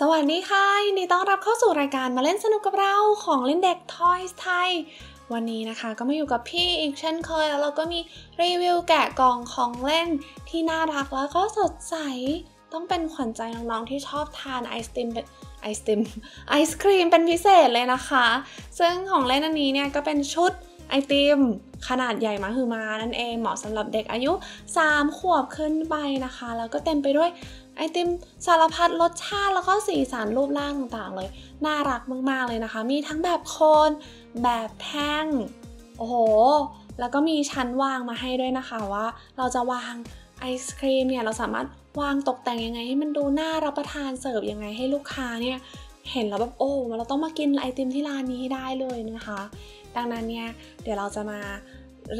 สวัสดีค่ะยินดีต้อนรับเข้าสู่รายการมาเล่นสนุกกับเราของเล่นเด็ก Toys ไทย วันนี้นะคะก็มาอยู่กับพี่อีกเช่นเคย แล้วเราก็มีรีวิวแกะกล่องของเล่นที่น่ารักแล้วก็สดใส ต้องเป็นขวัญใจน้องๆที่ชอบทานไอศติมเป็นไอศติมไอศครีมเป็นพิเศษเลยนะคะ ซึ่งของเล่นอันนี้เนี่ยก็เป็นชุดไอติมขนาดใหญ่มาคือมานั่นเองเหมาะสำหรับเด็กอายุ 3 ขวบขึ้นไปนะคะ แล้วก็เต็มไปด้วย ไอติมสารพัดรสชาติแล้วก็สีสันรูปร่างต่างๆเลย น่ารักมากๆเลยนะคะ มีทั้งแบบโคนแบบแท่ง โอ้โห แล้วก็มีชั้นวางมาให้ด้วยนะคะว่า เราจะวางไอศครีมเนี่ยเราสามารถวางตกแต่งยังไงให้มันดูน่ารับประทานเสิร์ฟยังไงให้ลูกค้าเนี่ยเห็นแล้วแบบโอ้เราต้องมากินไอติมที่ร้านนี้ให้ได้เลยนะคะ ดังนั้นเนี่ยเดี๋ยวเราจะมา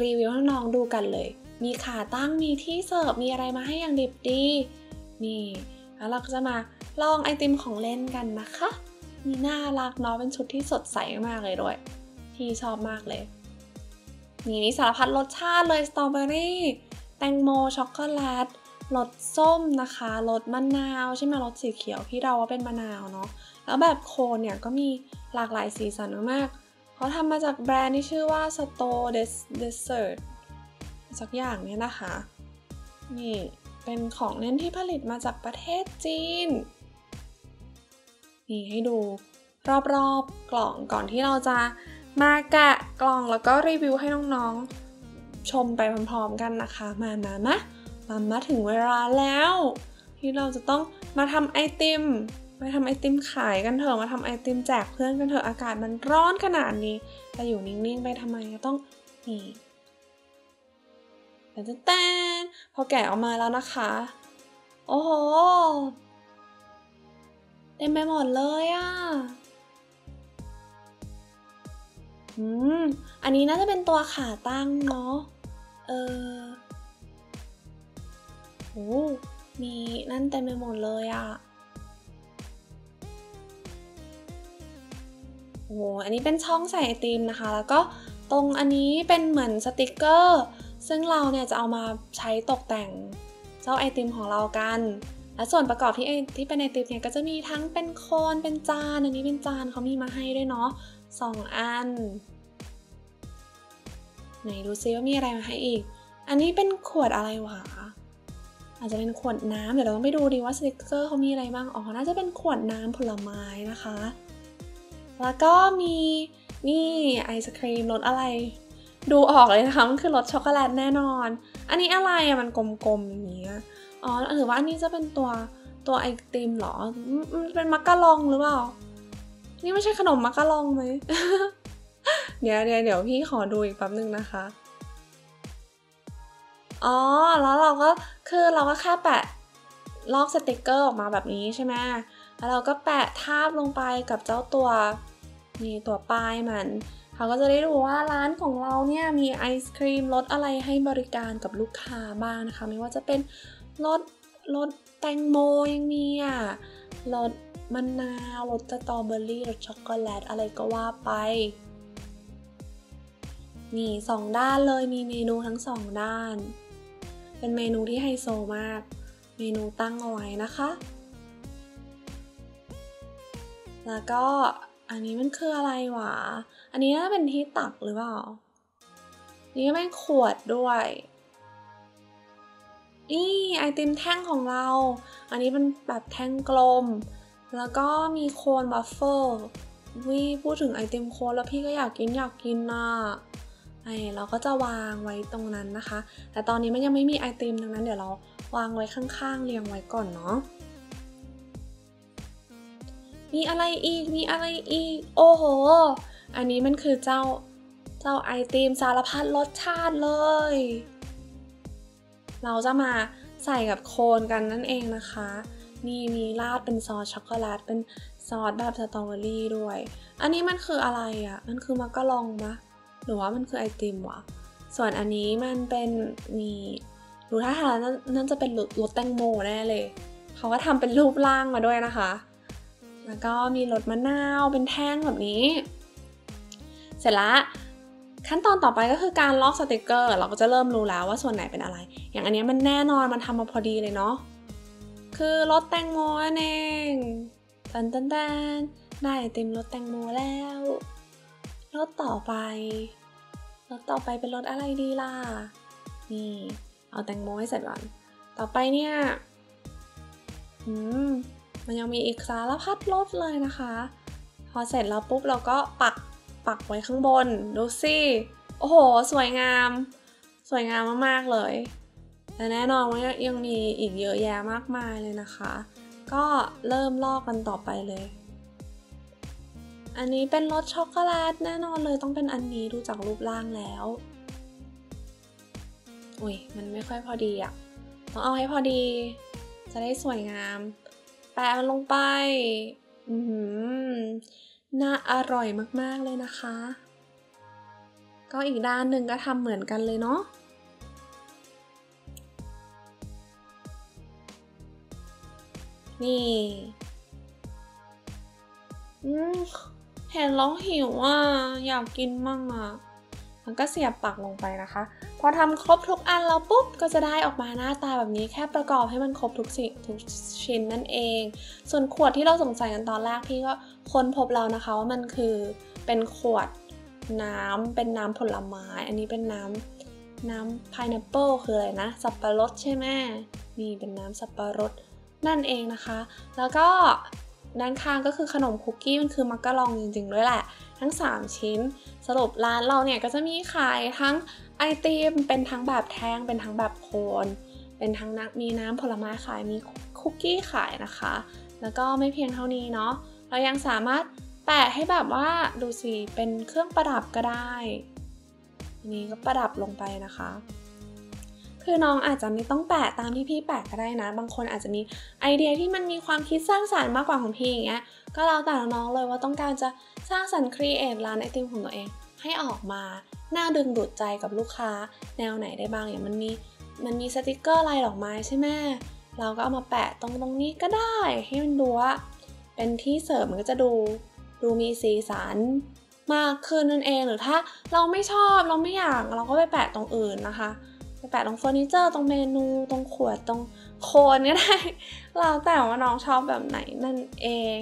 รีวิวให้น้องดูกันเลย มีขาตั้งมีที่เสิร์ฟมีอะไรมาให้อย่างดิบดี นี่แล้วเราก็จะมาลองไอติมของเล่นกันนะคะมีน่ารักเนาะเป็นชุดที่สดใสมากเลยด้วยที่ชอบมากเลยนี่มีสารพัดรสชาติเลยสตรอเบอรี่แตงโมช็อกโกแลตรสส้มนะคะรสมะนาวใช่ไหมรสสีเขียวพี่เราว่าเป็นมะนาวเนาะแล้วแบบโคนเนี่ยก็มีหลากหลายสีสันมากๆเขาทำมาจากแบรนด์ที่ชื่อว่า Store Dessert สักอย่างเนี่ยนะคะ นี่ เป็นของเล่นที่ผลิตมาจากประเทศจีน นี่ให้ดูรอบๆกล่องก่อนที่เราจะมาแกะกล่องแล้วก็รีวิวให้น้องๆ ชมไปพร้อมๆกันนะคะ มามามามามาถึงเวลาแล้ว ที่เราจะต้องมาทำไอติมมาทำไอติมขายกันเถอะมาทำไอติมแจกเพื่อนกันเถอะอากาศมันร้อนขนาดนี้จะอยู่นิ่งๆไปทำไมก็ต้องนี่ แต่แต่พอแกะออกมาแล้วนะคะ โอ้โหเต็มไปหมดเลยอะ่ะอืม อันนี้น่าจะเป็นตัวขาตั้งเนาะ เออโอ้มีนั่นเต็มไปหมดเลยอะ่ะโอ้อันนี้เป็นช่องใส่ไอติมนะคะ แล้วก็ตรงอันนี้เป็นเหมือนสติกเกอร์ ซึ่งเราเนี่ยจะเอามาใช้ตกแต่งเจ้าไอติมของเรากัน และส่วนประกอบที่ไอที่เป็นไอติมเนี่ยก็จะมีทั้งเป็นโคนเป็นจาน อันนี้เป็นจานเขามีมาให้ด้วยเนาะสองอัน ไหนดูซิว่ามีอะไรมาให้อีก อันนี้เป็นขวดอะไรวะ อาจจะเป็นขวดน้ำเดี๋ยวเราต้องไปดูดีว่าสติกเกอร์เขามีอะไรบ้าง อ๋อ น่าจะเป็นขวดน้ำผลไม้นะคะ แล้วก็มีนี่ไอศครีมรสอะไร ดูออกเลยนะคะมันคือรสช็อกโกแลตแน่นอน อันนี้อะไรอะมันกลมๆอย่างเงี้ยอ๋อหรือว่าอันนี้จะเป็นตัวตัวไอติมเหรอมันเป็นมักกะลองหรือเปล่า นี่ไม่ใช่ขนมมักกะลองไหมเดี๋ยวเดี๋ยวเดี๋ยวพี่ขอดูอีกแป๊บนึงนะคะ อ๋อ แล้วเราก็คือเราก็แค่แปะลอกสติกเกอร์ออกมาแบบนี้ใช่ไหมแล้วเราก็แปะทาบลงไปกับเจ้าตัวนี่ตัวป้ายมัน เขาก็จะได้รู้ว่าร้านของเราเนี่ยมีไอศครีมรสอะไรให้บริการกับลูกค้าบ้างนะคะ ไม่ว่าจะเป็นรสรสแตงโมยังมีอะรสมะนาวรสสตรอเบอรี่รสช็อกโกแลตอะไรก็ว่าไป นี่สองด้านเลยมีเมนูทั้งสองด้าน เป็นเมนูที่ไฮโซมาก เมนูตั้งเอาไว้นะคะ แล้วก็ อันนี้มันคืออะไรวะ อันนี้น่าเป็นที่ตักหรือเปล่า นี่ก็เป็นขวดด้วย นี่ไอติมแท่งของเรา อันนี้เป็นแบบแท่งกลม แล้วก็มีโคนบัฟเฟิลวิพูดถึงไอติมโคนแล้วพี่ก็อยากกินอยากกินนะไอเราก็จะวางไว้ตรงนั้นนะคะ แต่ตอนนี้มันยังไม่มีไอติมดังนั้นเดี๋ยวเราวางไว้ข้างๆเรียงไว้ก่อนเนาะ มีอะไรอีก มีอะไรอีก โอ้โห อันนี้มันคือเจ้า เจ้าไอติมสารพัดรสชาติเลย เราจะมาใส่กับโคนกันนั่นเองนะคะ นี่มีราดเป็นซอสช็อกโกแลต เป็นซอสแบบสตรอเบอรี่ด้วย อันนี้มันคืออะไรอะ่ะ มันคือมักกะลองปะหรือว่ามันคือไอติมวะ ส่วนอันนี้มันเป็นมีดูท่าทางนั่นจะเป็นรสแตงโมแน่เลย เขาก็ทำเป็นรูปร่างมาด้วยนะคะ แล้วก็มีรสมะนาวเป็นแท่งแบบนี้ เสร็จละขั้นตอนต่อไปก็คือการลอกสติกเกอร์ เราก็จะเริ่มรู้แล้วว่าส่วนไหนเป็นอะไร อย่างอันนี้มันแน่นอนมันทำมาพอดีเลยเนาะ คือรสแตงโมนั่นเองตันตันตันได้ไอติมรสแตงโมแล้วรสต่อไปรสต่อไปเป็นรสอะไรดีล่ะ นี่ เอาแตงโมให้เสร็จก่อน ต่อไปเนี่ย อืม มันยังมีอีกสารพัดรสเลยนะคะ พอเสร็จแล้วปุ๊บเราก็ปักปักไว้ข้างบน ดูสิโอ้โห สวยงาม สวยงามมากๆเลย แต่แน่นอนว่ายังมีอีกเยอะแยะมากมายเลยนะคะ ก็เริ่มลอกกันต่อไปเลย อันนี้เป็นรสช็อกโกแลตแน่นอนเลยต้องเป็นอันนี้ดูจากรูปร่างแล้วอุ้ยมันไม่ค่อยพอดีอะต้องเอาให้พอดี จะได้สวยงาม แปะมันลงไป อืมน่าอร่อยมากๆเลยนะคะ ก็อีกด้านหนึ่งก็ทำเหมือนกันเลยเนาะนี่ อืมเห็นแล้วหิวอะ อยากกินมั่งอะ มันก็เสียบปักลงไปนะคะพอทำครบทุกอันแล้วปุ๊บก็จะได้ออกมาหน้าตาแบบนี้แค่ประกอบให้มันครบทุกสิ่งทุกชิ้นนั่นเอง ส่วนขวดที่เราสงสัยกันตอนแรกพี่ก็ค้นพบแล้วนะคะว่ามันคือเป็นขวดน้ำเป็นน้ำผลไม้ อันนี้เป็นน้ำน้ำพาย n a p p l e คืออะไรนะ สับปะรดใช่ไหมนี่เป็นน้ำสับปะรดนั่นเองนะคะ แล้วก็ด้านข้างก็คือขนมคุกกี้มันคือมักกะลองจริงๆด้วยแหละ ทั้ง 3 ชิ้น สรุปร้านเราเนี่ยก็จะมีขายทั้งไอติมเป็นทั้งแบบแท่งเป็นทั้งแบบโคน เป็นทั้งนักมีน้ำผลไม้ขายมีคุกกี้ขายนะคะ แล้วก็ไม่เพียงเท่านี้เนาะเรายังสามารถแปะให้แบบว่าดูสิเป็นเครื่องประดับก็ได้นนี้ก็ประดับลงไปนะคะ คือน้องอาจจะไม่ต้องแปะตามที่พี่แปะก็ได้นะ บางคนอาจจะมีไอเดียที่มันมีความคิดสร้างสารรค์มากกว่าของพี่อย่างเงี้ย ก็แล้วแต่น้องเลยว่าต้องการจะสร้างสรรค์ครีเอทร้านไอติมของตัวเอง ให้ออกมาน่าดึงดูดใจกับลูกค้า แนวไหนได้บ้างอย่างมันมีมันมีสติกเกอร์ลายดอกไม้ใช่ไหมเราก็เอามาแปะตรงตรงนี้ก็ได้ ให้มันดูว่าเป็นที่เสริมมันก็จะดูดูมีสีสันมากขึ้นนั่นเองหรือถ้าเราไม่ชอบเราไม่อยากเราก็ไปแปะตรงอื่นนะคะ แปะตรงเฟอร์นิเจอร์ตรงเมนูตรงขวดตรงโคนก็ได้เราแต่ว่าน้องชอบแบบไหนนั่นเอง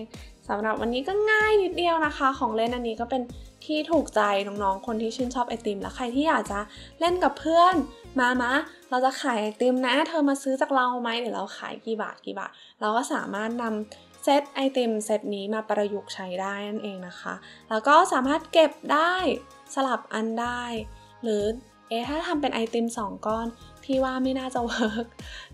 สำหรับวันนี้ก็ง่ายนิดเดียวนะคะ ของเล่นอันนี้ก็เป็นที่ถูกใจน้องๆ คนที่ชื่นชอบไอติม และใครที่อยากจะเล่นกับเพื่อนมามะ เราจะขายไอติมนะ เธอมาซื้อจากเราไหมเดี๋ยวเราขายกี่บาทกี่บาท เราก็สามารถนำเซตไอติมเซตนี้มาประยุกต์ใช้ได้นั่นเองนะคะ แล้วก็สามารถเก็บได้สลับอันได้ หรือ เอ๊ะถ้าทำเป็นไอติม2ก้อนพี่ว่าไม่น่าจะเวิร์ก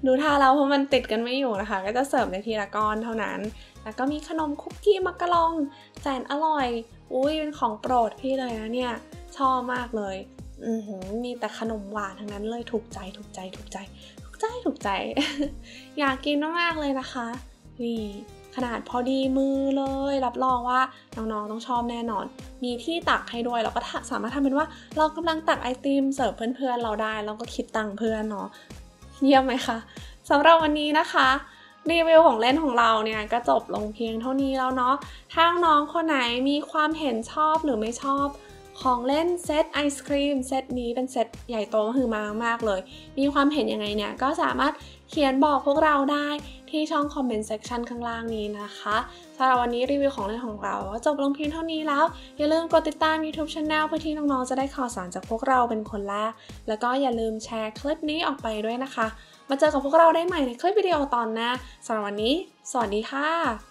ดูท่าแล้วเพราะมันติดกันไม่อยู่นะคะ ก็จะเสิร์ฟในทีละก้อนเท่านั้น แล้วก็มีขนมคุกกี้มักกะลองแสนอร่อย อุ้ยเป็นของโปรดพี่เลยนะเนี่ย ชอบมากเลยอือมีแต่ขนมหวานทั้งนั้นเลยถูกใจถูกใจถูกใจ ถูกใจถูกใจ อยากกินมากๆเลยนะคะนี่ ขนาดพอดีมือเลย รับรองว่าน้องๆต้องชอบแน่นอน มีที่ตักให้ด้วยเราก็สามารถทำเป็นว่า เรากำลังตักไอติมเสิร์ฟเพื่อนๆเราได้เราก็คิดตังค์เพื่อนเนาะเยี่ยมไหมคะสำหรับวันนี้นะคะรีวิวของเล่นของเราเนี่ยก็จบลงเพียงเท่านี้แล้วเนาะถ้าน้องคนไหนมีความเห็นชอบหรือไม่ชอบ ของเล่นเซตไอศครีมเซตนี้เป็นเซตใหญ่โตคือมามากเลย มีความเห็นยังไงเนี่ยก็สามารถ เขียนบอกพวกเราได้ที่ช่องคอมเมนต์เซ็กชันข้างล่างนี้นะคะสำหรับวันนี้รีวิวของเล่นของเราก็จบลงเพียงเท่านี้แล้ว อย่าลืมกดติดตาม YouTube Channel เพื่อที่น้องๆจะได้ข่าวสารจากพวกเราเป็นคนแรก แล้วก็อย่าลืมแชร์คลิปนี้ออกไปด้วยนะคะ มาเจอกับพวกเราได้ใหม่ในคลิปวิดีโอตอนหน้าสำหรับวันนี้ สวัสดีค่ะ